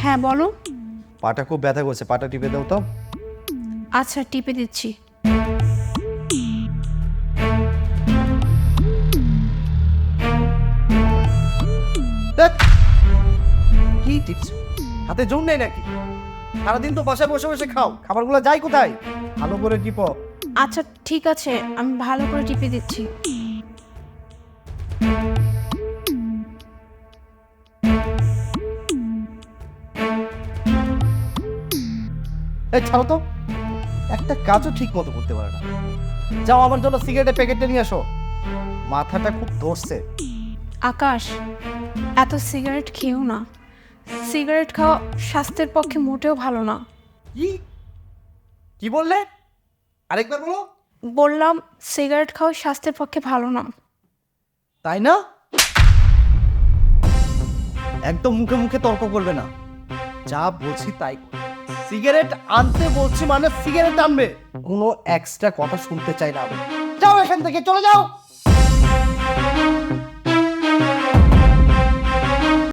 হ্যাঁ বলো। পাটা খুব ব্যথা করছে। পাটা টিপে দাও তো। আচ্ছা টিপে দিচ্ছি। কি টিপস হাতে জোর নেই নাকি? সারাদিন তো বাসায় বসে বসে খাও। খাবারগুলো যায় কোথায়? ভালো করে টিপো। আচ্ছা ঠিক আছে। আমি ভালো করে টিপে দিচ্ছি। এই ছাড়ো তো। একটা কাজও ঠিক মতো করতে পারে না। যাও আমার জন্য সিগারেটের প্যাকেটটা নিয়ে আসো। মাথাটা খুব ধরছে। আকাশ এত সিগারেট খেও না। সিগারেট খাওয়া স্বাস্থ্যের পক্ষে মোটেও ভালো না। কি? কি বললে? আরেকবার বলো। বললাম সিগারেট খাওয়া স্বাস্থ্যের পক্ষে ভালো না। তাই না? একদম মুখে মুখে তর্ক করবে না। যা বলছি তাই করো। সিগারেট আনতে বলছি মানে সিগারেট আনবে। কোনো এক্সট্রা কথা শুনতে চাই না আমি। যাও এখান থেকে চলে যাও।